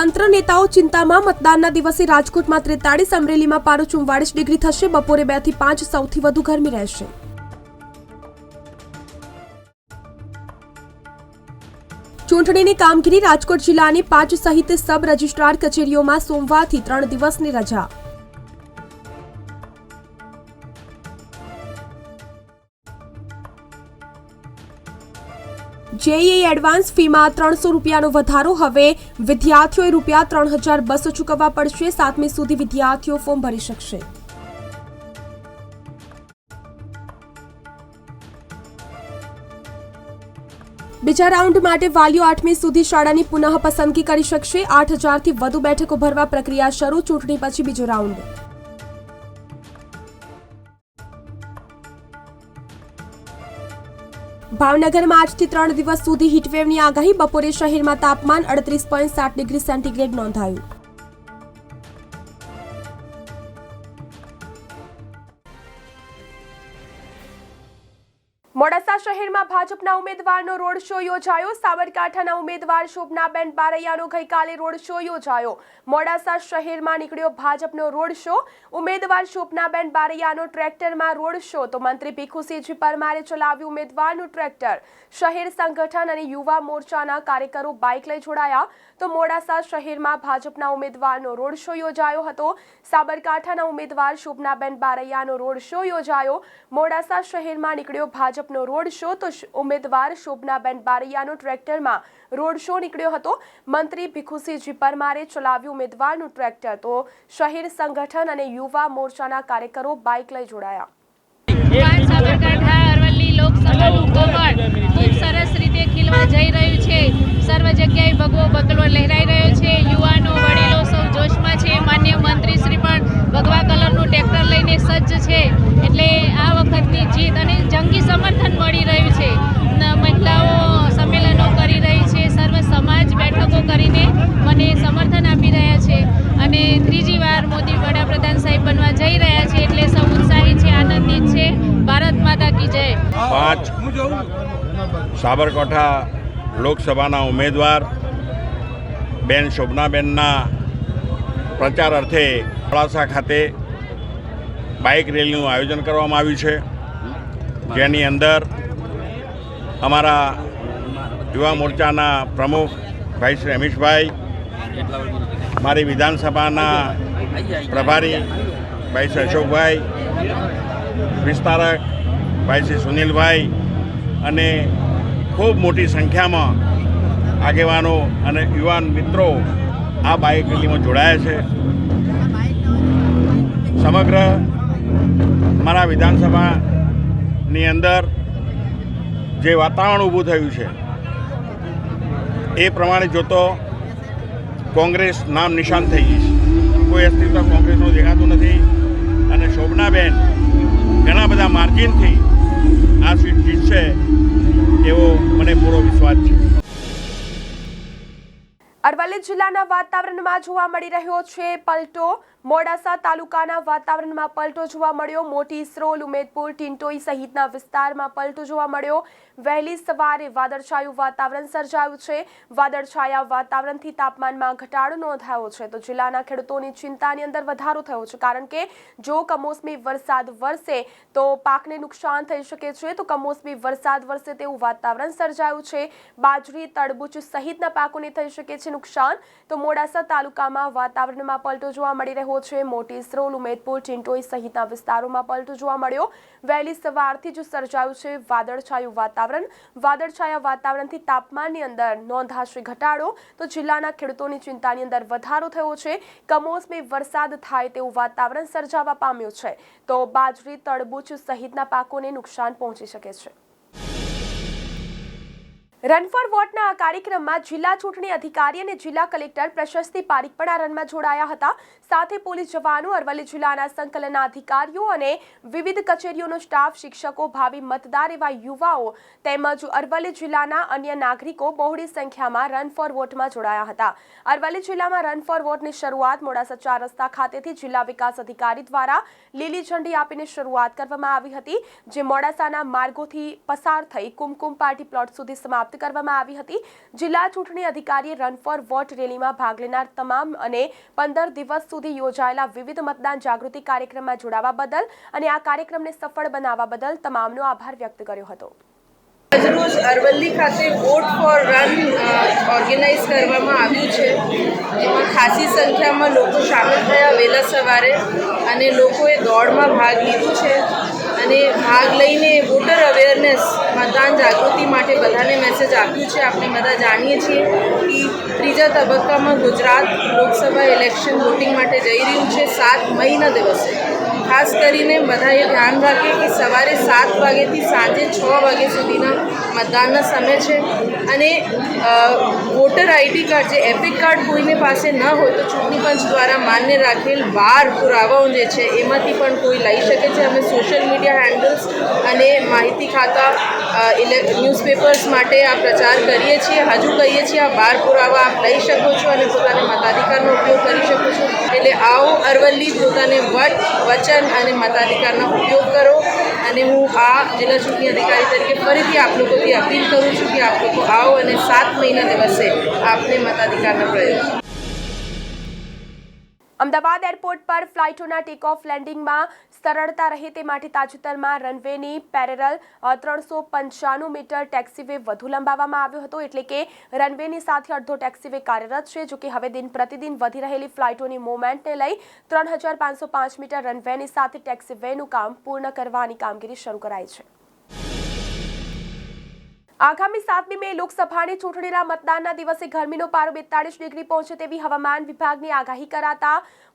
તંત્ર નેતાઓ ચિંતામાં મતદાનના દિવસે રાજકોટમાં ત્રેતાળીસ, અમરેલીમાં પારો ચુમ્વાળીસ ડિગ્રી થશે. બપોરે બેથી પાંચ સૌથી વધુ ગરમી રહેશે. ચૂંટણીની કામગીરી રાજકોટ જિલ્લાની પાંચ સહિત સબ રજિસ્ટ્રાર કચેરીઓમાં સોમવારથી ત્રણ દિવસની રજા. જેઈઈ એડવાન્સ ફીમાં ત્રણસો રૂપિયાનો વધારો. હવે વિદ્યાર્થીઓએ રૂપિયા ત્રણ હજાર બસો ચૂકવવા પડશે. સાતમી સુધી વિદ્યાર્થીઓ ફોર્મ ભરી શકશે. બીજા રાઉન્ડ માટે વાલીઓ આઠમી સુધી શાળાની પુનઃ પસંદગી કરી શકશે. આઠ હજારથી વધુ બેઠકો ભરવા પ્રક્રિયા શરૂ. ચૂંટણી પછી બીજો રાઉન્ડ. ભાવનગરમાં આજથી ત્રણ દિવસ સુધી હીટવેવની આગાહી. બપોરે શહેરમાં તાપમાન અડત્રીસ પોઈન્ટ સાત ડિગ્રી સેન્ટીગ્રેડ નોંધાયું. મોડાસા શહેરમાં ભાજપના ઉમેદવારનો રોડ શો યોજાયો. સાબરકાંઠાના ઉમેદવાર શોભનાબેન બારૈયાનો ગઈકાલે રોડ શો યોજાયો. મોડાસા શહેરમાં નીકળ્યો ભાજપનો રોડ શો. ઉમેદવાર શોભનાબેન બારૈયાનો ટ્રેક્ટરમાં રોડ શો. તો મંત્રી ભીખુસિંહજી પરમારે ચલાવ્યું ઉમેદવારનું ટ્રેક્ટર. શહેર સંગઠન અને યુવા મોરચાના કાર્યકરો બાઇક લઈ જોડાયા. તો મોડાસા શહેરમાં ભાજપના ઉમેદવારનો રોડ શો યોજાયો હતો. સાબરકાંઠાના ઉમેદવાર શોભનાબેન બારૈયાનો રોડ શો યોજાયો. મોડાસા શહેરમાં નીકળ્યો ભાજપનો રોડ શો તો ઉમેદવાર શોભનાબેન બારૈયાનો ટ્રેક્ટરમાં રોડ શો નીકળ્યો હતો. મંત્રી ભીખુસિંહજી પરમારે ચલાવ્યું ઉમેદવારનું ટ્રેક્ટર. તો શહેર સંગઠન અને યુવા મોરચાના કાર્યકરો બાઇક લઈ જોડાયા. અરવલ્લી લોકસભાનું સરસ રીતે ખીલવા જઈ રહ્યું છે. સર્વ જગ્યાએ ભગવો બગલો લહેરાઈ રહ્યો છે. યુવાનો, વડીલો સૌ છે. માન્ય મંત્રી શ્રી પણ ટ્રેક્ટર લઈને સજ્જ છે. એટલે આ વખતની જીત અને જંગી સમર્થન મળી રહ્યું છે. મહિલાઓ સંમેલનો કરી રહી છે. સર્વ સમાજ બેઠકો કરીને મને સમર્થન આપી રહ્યા છે. અને ત્રીજી વાર મોદી વડાપ્રધાન સાહેબ બનવા જઈ રહ્યા છે એટલે સૌ ઉત્સાહી છે, આનંદિત છે. ભારત માતા કી જય. પાંચ સાબરકાંઠા લોકસભાના ઉમેદવાર બેન શોભનાબેનના પ્રચાર અર્થે અબડાસા ખાતે બાઇક રેલીનું આયોજન કરવામાં આવ્યું છે. જેની અંદર અમારા યુવા મોરચાના પ્રમુખ ભાઈ શ્રી રમેશભાઈ, મારી વિધાનસભાના પ્રભારી ભાઈ શ્રી અશોકભાઈ, વિસ્તારક ભાઈ શ્રી સુનિલભાઈ અને ખૂબ મોટી સંખ્યામાં આગેવાનો અને યુવાન મિત્રો આ બાઇક રેલીમાં જોડાયા છે. સમગ્ર મારા વિધાનસભાની અંદર જે વાતાવરણ ઊભું થયું છે, એ પ્રમાણે જોતો કોંગ્રેસ નામ નિશાન થઈ ગઈ છે. કોઈ અસ્તિત્વ કોંગ્રેસનું દેખાતું નથી અને શોભનાબેન ઘણા બધા માર્જિનથી આ સીટ જીતશે એવો મને પૂરો વિશ્વાસ છે. અરવલ્લી જિલ્લાના વાતાવરણમાં જોવા મળી રહ્યો છે પલટો. મોડાસા તાલુકાના વાતાવરણમાં પલટો જોવા મળ્યો. મોટી ઇસરોલ ઉમેદપુર ટિન્ટોઈ સહિતના વિસ્તારમાં પલટો જોવા મળ્યો. વહેલી સવારે વાદળછાયું વાતાવરણ સર્જાયું છે. વાદળછાયા વાતાવરણથી તાપમાનમાં ઘટાડો નોંધાયો છે. તો જિલ્લાના ખેડૂતોની ચિંતાની અંદર વધારો થયો છે. કારણ કે જો કમોસમી વરસાદ વરસે તો પાકને નુકસાન થઈ શકે છે. તો કમોસમી વરસાદ વરસે તેવું વાતાવરણ સર્જાયું છે. બાજરી તડબૂચ સહિતના પાકોને થઈ શકે છે નુકસાન. તો મોડાસા તાલુકામાં વાતાવરણમાં પલટો જોવા મળી રહ્યો છે. મોટી સ્રોલ ઉમેદપુર, ચિંટોઈ સહિતના વિસ્તારોમાં પલટો જોવા મળ્યો. વહેલી સવારથી જ સર્જાયું છે વાદળછાયું વાતાવરણ. વાદળછાયા વાતાવરણથી તાપમાનની અંદર નોંધાશે ઘટાડો. તો જિલ્લાના ખેડૂતોની ચિંતાની અંદર વધારો થયો છે. કમોસમી વરસાદ થાય તેવું વાતાવરણ સર્જાવા પામ્યું છે. તો બાજરી તડબૂચ સહિતના પાકોને નુકસાન પહોંચી શકે છે. રન ફોર વોટના આ કાર્યક્રમમાં જિલ્લા ચૂંટણી અધિકારી અને જિલ્લા કલેક્ટર પ્રશસ્તિ પારીખ પણ આ રનમાં જોડાયા હતા. સાથે પોલીસ જવાનો, અરવલ્લી જિલ્લાના સંકલનના અધિકારીઓ અને વિવિધ કચેરીઓનો સ્ટાફ, શિક્ષકો, ભાવિ મતદાર એવા યુવાઓ તેમજ અરવલ્લી જિલ્લાના અન્ય નાગરિકો બહોળી સંખ્યામાં રન ફોર વોટમાં જોડાયા હતા. અરવલ્લી જિલ્લામાં રન ફોર વોટની શરૂઆત મોડાસા ચાર રસ્તા ખાતેથી જિલ્લા વિકાસ અધિકારી દ્વારા લીલી ઝંડી આપીને શરૂઆત કરવામાં આવી હતી, જે મોડાસાના માર્ગોથી પસાર થઈ કુમકુમ પાર્ટી પ્લોટ સુધી સમાપ્ત કરવામાં આવી હતી. જિલ્લા ચૂંટણી અધિકારીએ રન ફોર વોટ રેલીમાં ભાગ લેનાર તમામ અને પંદર દિવસ સુધી યોજાયેલા વિવિધ મતદાન જાગૃતિ કાર્યક્રમમાં જોડાવા બદલ અને આ કાર્યક્રમને સફળ બનાવવા બદલ તમામનો આભાર વ્યક્ત કર્યો હતો. આજરોજ અરવલ્લી ખાતે વોટ ફોર રન ઓર્ગેનાઇઝ કરવામાં આવ્યું છે. એમાં ખાસી સંખ્યામાં લોકો સામેલ થયા વહેલા સવારે અને લોકોએ દોડમાં ભાગ લીધો છે અને ભાગ લઈને વોટર અવેરનેસ, મતદાન જાગૃતિ માટે બધાને મેસેજ આપ્યું છે. આપણે બધા જાણીએ છીએ કે ત્રીજા તબક્કામાં ગુજરાત લોકસભા ઇલેક્શન વોટિંગ માટે જઈ રહ્યું છે સાત મઈના દિવસે. ખાસ કરીને બધાએ ધ્યાન રાખે કે સવારે સાત વાગ્યાથી સાંજે છ વાગ્યા સુધીના મતદાનના સમય છે. અને વોટર આઈડી કાર્ડ જે એપિક કાર્ડ કોઈને પાસે ન હોય તો ચૂંટણી પંચ દ્વારા માન્ય રાખેલ બાર પુરાવાઓ જે છે એમાંથી પણ કોઈ લઈ શકે છે. અમે સોશિયલ મીડિયા હેન્ડલ્સ અને માહિતી ખાતા ન્યૂઝપેપર્સ માટે આ પ્રચાર કરીએ છીએ. હજુ કહીએ છીએ, આ બાર પુરાવા આપ લઈ શકો છો અને પોતાના મતાધિકારનો ઉપયોગ કરી શકો છો. એટલે આવો અરવલ્લી પોતાને વટ, વચન અને મતાધિકારનો ઉપયોગ કરો અને હું આ જિલ્લા ચૂંટણી અધિકારી તરીકે ફરીથી આપ લોકોથી અપીલ કરું છું કે આપ લોકો આવો અને સાત મહિના દિવસે આપને મતાધિકારનો પ્રયોગ. અમદાવાદ એરપોર્ટ પર ફ્લાઇટોના ટેક ઓફ લેન્ડિંગમાં સરળતા રહે તે માટે તાજેતરમાં રનવેની પેરેરલ ત્રણસો પંચાણું મીટર ટેક્સીવે વધુ લંબાવવામાં આવ્યો હતો એટલે કે રનવેની સાથે અડધો ટેક્સીવે કાર્યરત છે જોકે હવે દિન પ્રતિદિન વધી રહેલી ફ્લાઇટોની મૂવમેન્ટને લઈ ત્રણ હજાર પાંચસો પાંચ મીટર રનવેની સાથે ટેક્સીવેનું કામ પૂર્ણ કરવાની કામગીરી શરૂ કરાઈ છે. આગામી સાતમી મે લોકસભાની ચૂંટણીના મતદાનના દિવસે ગરમીનો પારો બેતાળીસ ડિગ્રી પહોંચે તેવી હવામાન વિભાગની આગાહી કરાતા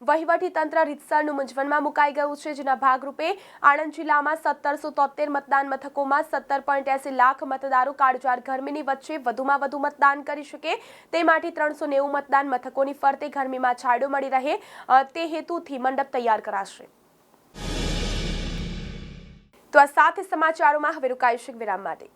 વહીવટી તંત્ર રીતસરનું મૂંઝવણમાં મુકાઈ ગયું છે, જેના ભાગરૂપે આણંદ જિલ્લામાં સત્તરસો તોતેર મતદાન મથકોમાં સત્તર પોઈન્ટ એસી લાખ મતદારો કાળજાર ગરમીની વચ્ચે વધુમાં વધુ મતદાન કરી શકે. તે માટે ત્રણસો નેવું મતદાન મથકોની ફરતે ગરમીમાં છાંયડો મળી રહે. તે હેતુથી મંડપ તૈયાર કરાશે. તો આ સાથે સમાચારોમાં હવે રોકાઈશું વિરામ માટે.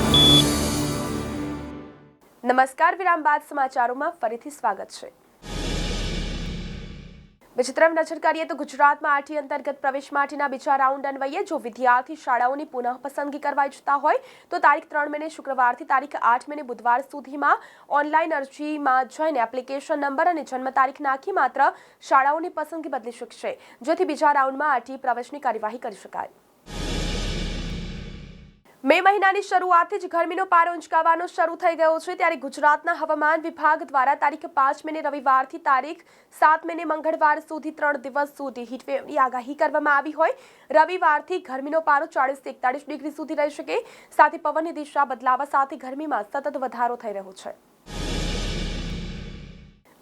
નમસ્કાર, વિરામ બાદ સમાચારોમાં ફરીથી સ્વાગત છે. બીજી તરફ નજર કરીએ તો ગુજરાતમાં આઠી અંતર્ગત પ્રવેશ માટેના બીજા રાઉન્ડ અન્વયે જો વિદ્યાર્થી શાળાઓની પુનઃ પસંદગી કરવા ઈચ્છતા હોય, તો તારીખ ત્રણ મેને શુક્રવારથી તારીખ આઠ મેને બુધવાર સુધીમાં ઓનલાઈન અરજીમાં જઈને એપ્લિકેશન નંબર અને જન્મ તારીખ નાખી માત્ર શાળાઓની પસંદગી બદલી શકશે. જેથી બીજા રાઉન્ડમાં આઠી પ્રવેશની કાર્યવાહી કરી શકાય. મે મહિનાની શરૂઆતથી જ ગરમીનો પારો ઉંચકાવાનો શરૂ થઈ ગયો છે. ત્યારે ગુજરાતના હવામાન વિભાગ દ્વારા તારીખ પાંચ મેને રવિવારથી તારીખ સાત મેને મંગળવાર સુધી ત્રણ દિવસ સુધી હીટવેવની આગાહી કરવામાં આવી હોય. રવિવારથી ગરમીનો પારો ચાળીસથી એકતાળીસ ડિગ્રી સુધી રહી શકે. સાથે પવનની દિશા બદલાવા સાથે ગરમીમાં સતત વધારો થઈ રહ્યો છે.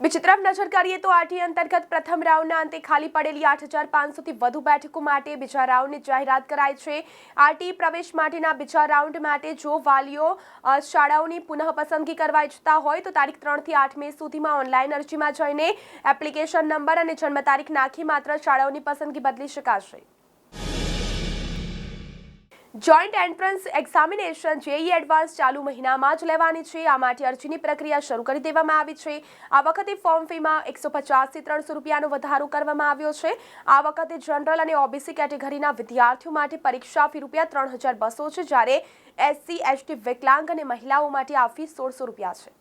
બીજી તરફ નજર કરીએ તો આરટી અંતર્ગત પ્રથમ રાઉન્ડના અંતે ખાલી પડેલી આઠ હજાર પાંચસોથી વધુ બેઠકો માટે બીજા રાઉન્ડની જાહેરાત કરાઈ છે. આરટી પ્રવેશ માટેના બીજા રાઉન્ડ માટે જો વાલીઓ શાળાઓની પુનઃ પસંદગી કરવા ઈચ્છતા હોય તો તારીખ ત્રણથી આઠ મે સુધીમાં ઓનલાઈન અરજીમાં જઈને એપ્લિકેશન નંબર અને જન્મ તારીખ નાખી માત્ર શાળાઓની પસંદગી બદલી શકાશે. Joint entrance examination JEE advance ચાલુ મહિનામાં જ લેવાની છે. આ માટે અરજીની પ્રક્રિયા શરૂ કરી દેવામાં આવી છે. આ વખતે ફોર્મ ફીમાં એકસો પચાસથી ત્રણસો રૂપિયાનો વધારો કરવામાં આવ્યો છે. આ વખતે જનરલ અને ઓબીસી કેટેગરીના વિદ્યાર્થીઓ માટે પરીક્ષા ફી રૂપિયા ત્રણ હજાર બસો છે, જ્યારે એસસી એસટી વિકલાંગ અને મહિલાઓ માટે આ ફી સોળસો રૂપિયા છે.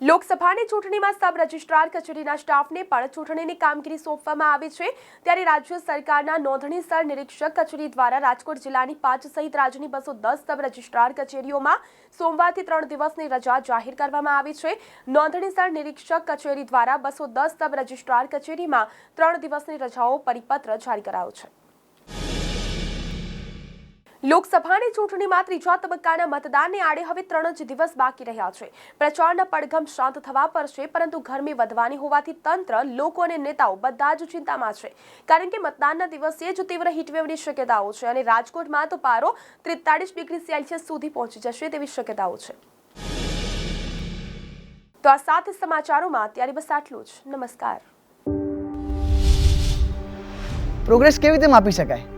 લોકસભાની ચૂંટણીમાં સબ રજિસ્ટ્રાર કચેરીના સ્ટાફને પણ ચૂંટણીની કામગીરી સોંપવામાં આવી છે. ત્યારે રાજ્ય સરકારના નોંધણી સ્થળ નિરીક્ષક કચેરી દ્વારા રાજકોટ જિલ્લાની પાંચ સહિત રાજ્યની બસો દસ સબ રજિસ્ટ્રાર કચેરીઓમાં સોમવારથી ત્રણ દિવસની રજા જાહેર કરવામાં આવી છે. નોંધણી સ્થળ નિરીક્ષક કચેરી દ્વારા બસો દસ સબ રજિસ્ટ્રાર કચેરીમાં ત્રણ દિવસની રજાઓ પરિપત્ર જારી કરાયો છે. લોકસભાની ચૂંટણીમાં ત્રીજા તબક્કાના મતદાનને આડે હવે ત્રણ જ દિવસ બાકી રહ્યા છે. પ્રચારના પડઘમ શાંત થવા પર છે, પરંતુ ગરમી વધવાની હોવાથી તંત્ર, લોકો અને નેતાઓ બધા જ ચિંતામાં છે. કારણ કે મતદાનના દિવસે જ તીવ્ર હીટવેવની શક્યતાઓ છે અને રાજકોટમાં તો પારો ત્રેતાળીસ ડિગ્રી સેલ્સિયસ સુધી પહોંચી જશે તેવી શક્યતાઓ છે. તો આ સાત સમાચારોમાં અત્યારે બસ આટલું જ. નમસ્કાર. પ્રોગ્રેસ કેવી રીતે માપી શકાય?